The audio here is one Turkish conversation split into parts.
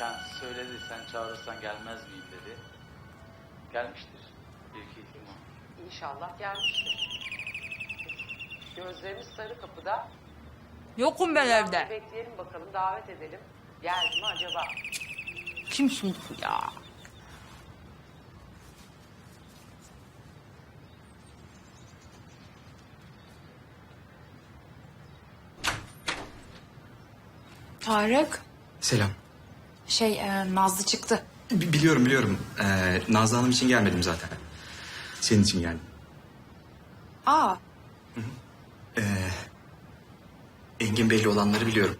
kendisi söyledi. Sen çağırırsan gelmez miyim dedi. Gelmiştir. Bir iki ihtimal. İnşallah gelmiştir. Gözlerimiz sarı kapıda. Yokum ben evde. Bekleyelim bakalım, davet edelim. Geldi mi acaba? Kim şimdi bu ya? Tarık, Selam. Şey e, Nazlı çıktı. Bi- biliyorum biliyorum. Ee, Nazlı Hanım için gelmedim zaten. Senin için geldim. Aa, Engin Bey'le olanları biliyorum.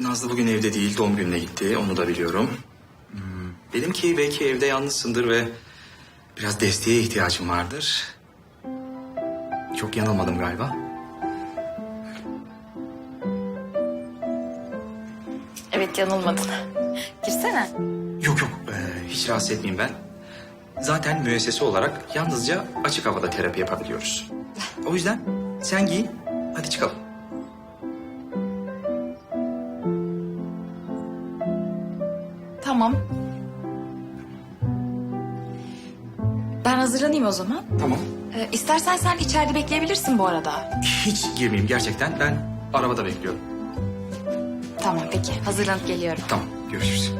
Nazlı bugün evde değil, doğum gününe gitti. Onu da biliyorum. Hmm, Dedim ki belki evde yalnızsındır ve biraz desteğe ihtiyacın vardır. Çok yanılmadım galiba. Evet yanılmadın. Girsene. Yok yok, ee, hiç rahatsız etmeyeyim ben. Zaten müessese olarak yalnızca açık havada terapi yapabiliyoruz. O yüzden sen giyin, hadi çıkalım. Tamam. Ben hazırlanayım o zaman. Tamam. E, istersen sen içeride bekleyebilirsin bu arada. Hiç girmeyeyim gerçekten. Ben arabada bekliyorum. Tamam peki, hazırlanıp geliyorum. Tamam, görüşürüz.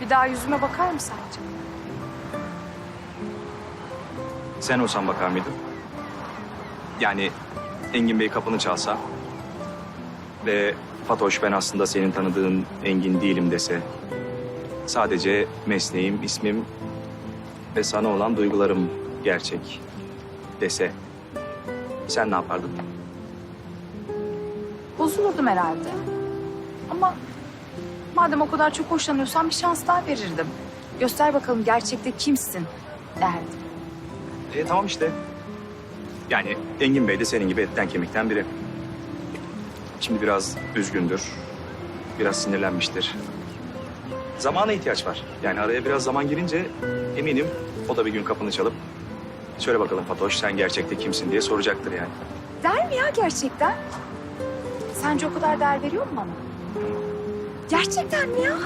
Bir daha yüzüme bakar mı sence? Sen olsan bakar mıydın? Yani Engin Bey kapını çalsa ve Fatoş ben aslında senin tanıdığın Engin değilim dese. Sadece mesleğim, ismim ve sana olan duygularım gerçek dese. Sen ne yapardın? Bozulurdum herhalde. Ama madem o kadar çok hoşlanıyorsan bir şans daha verirdim. Göster bakalım gerçekte kimsin derdim. E tamam işte. Yani Engin Bey de senin gibi etten kemikten biri. Şimdi biraz üzgündür. Biraz sinirlenmiştir. Zamana ihtiyaç var. Yani araya biraz zaman girince eminim o da bir gün kapını çalıp söyle bakalım Fatoş sen gerçekte kimsin diye soracaktır yani. Der mi ya gerçekten? Sence o kadar değer veriyor mu bana? Gerçekten mi ya?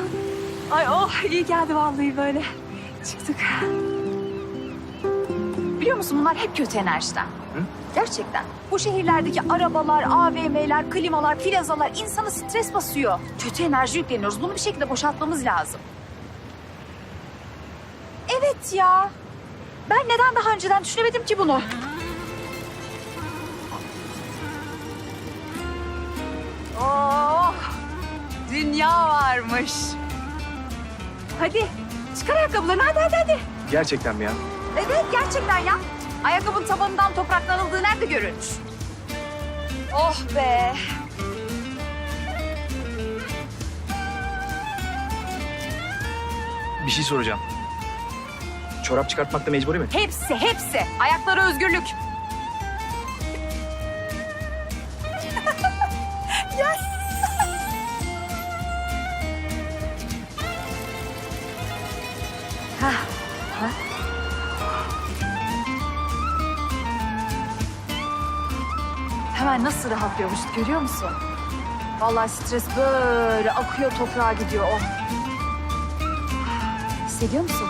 Ay oh iyi geldi vallahi böyle. Çıktık. Biliyor musun bunlar hep kötü enerjiden. Gerçekten. Bu şehirlerdeki arabalar, AVM'ler, klimalar, plazalar insanı stres basıyor. Kötü enerji yükleniyoruz. Bunu bir şekilde boşaltmamız lazım. Evet ya. Ben neden daha önceden düşünemedim ki bunu? Oh! Dünya varmış. Hadi çıkar ayakkabılarını hadi hadi hadi. Gerçekten mi ya? Evet gerçekten ya. Ayakkabının tabanından topraklanıldığı nerede görülmüş? Oh be. Bir şey soracağım. Çorap çıkartmakta mecburi mi? Hepsi hepsi. Ayaklara özgürlük. Hah, hah. Hemen nasıl rahatlıyormuş görüyor musun? Vallahi stres böyle akıyor toprağa gidiyor o. Hissediyor musun?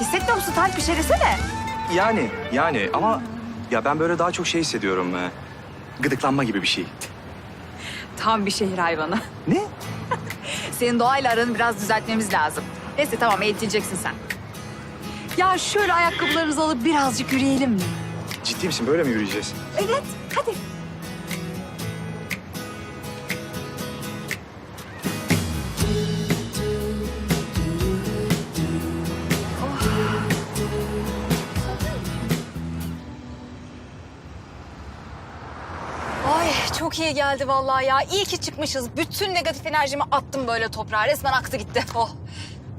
Hissetmiyor musun Tarık bir şey desene. Yani, yani ama ya ben böyle daha çok şey hissediyorum. e, Gıdıklanma gibi bir şey. Tam bir şehir hayvanı. Ne? Senin doğayla aranı biraz düzeltmemiz lazım. Neyse tamam eğitileceksin sen. Ya şöyle ayakkabılarımızı alıp birazcık yürüyelim mi? Ciddi misin? Böyle mi yürüyeceğiz? Evet hadi. Ay çok iyi geldi vallahi ya. İyi ki çıkmışız. Bütün negatif enerjimi attım böyle toprağa. Resmen aktı gitti. Oh.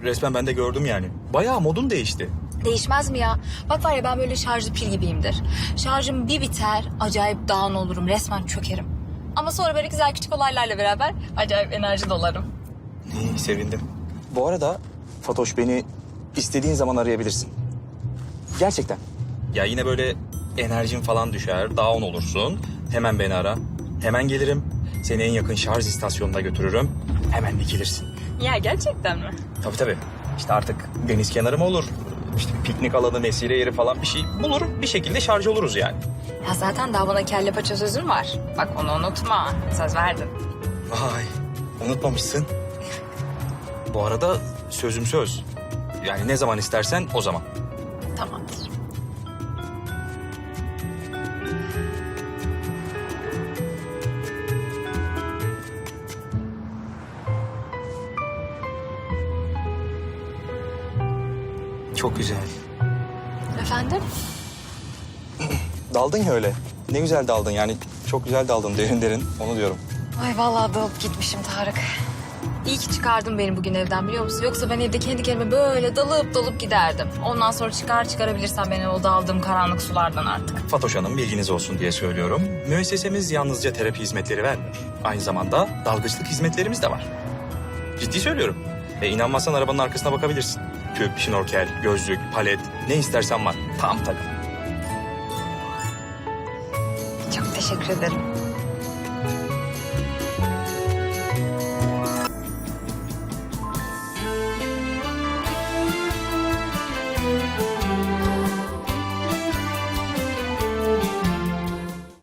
Resmen ben de gördüm yani. Bayağı modun değişti. Değişmez mi ya? Bak var ya ben böyle şarjlı pil gibiyimdir. Şarjım bir biter, acayip down olurum. Resmen çökerim. Ama sonra böyle güzel küçük olaylarla beraber acayip enerji dolarım. İyi, sevindim. Bu arada Fatoş beni istediğin zaman arayabilirsin. Gerçekten. Ya yine böyle enerjin falan düşer, down olursun. Hemen beni ara. Hemen gelirim. Seni en yakın şarj istasyonuna götürürüm. Hemen dikilirsin. Ya gerçekten mi? Tabii tabii. İşte artık deniz kenarı mı olur? İşte piknik alanı, mesire yeri falan bir şey bulur. Bir şekilde şarj oluruz yani. Ya zaten daha bana kelle paça sözüm var. Bak onu unutma. Söz verdin. Vay, unutmamışsın. Bu arada sözüm söz. Yani ne zaman istersen o zaman. Çok güzel. Efendim? Daldın ya öyle. Ne güzel daldın yani. Çok güzel daldın derin derin. Onu diyorum. Ay vallahi dalıp gitmişim Tarık. İyi ki çıkardın beni bugün evden biliyor musun? Yoksa ben evde kendi kendime böyle dalıp dalıp giderdim. Ondan sonra çıkar çıkarabilirsem beni o daldığım karanlık sulardan artık. Fatoş Hanım bilginiz olsun diye söylüyorum. Müessesemiz yalnızca terapi hizmetleri vermiyor. Aynı zamanda dalgıçlık hizmetlerimiz de var. Ciddi söylüyorum. Ve inanmazsan arabanın arkasına bakabilirsin. Tüp, şnorkel, gözlük, palet ne istersen var. Tam takım. Çok teşekkür ederim.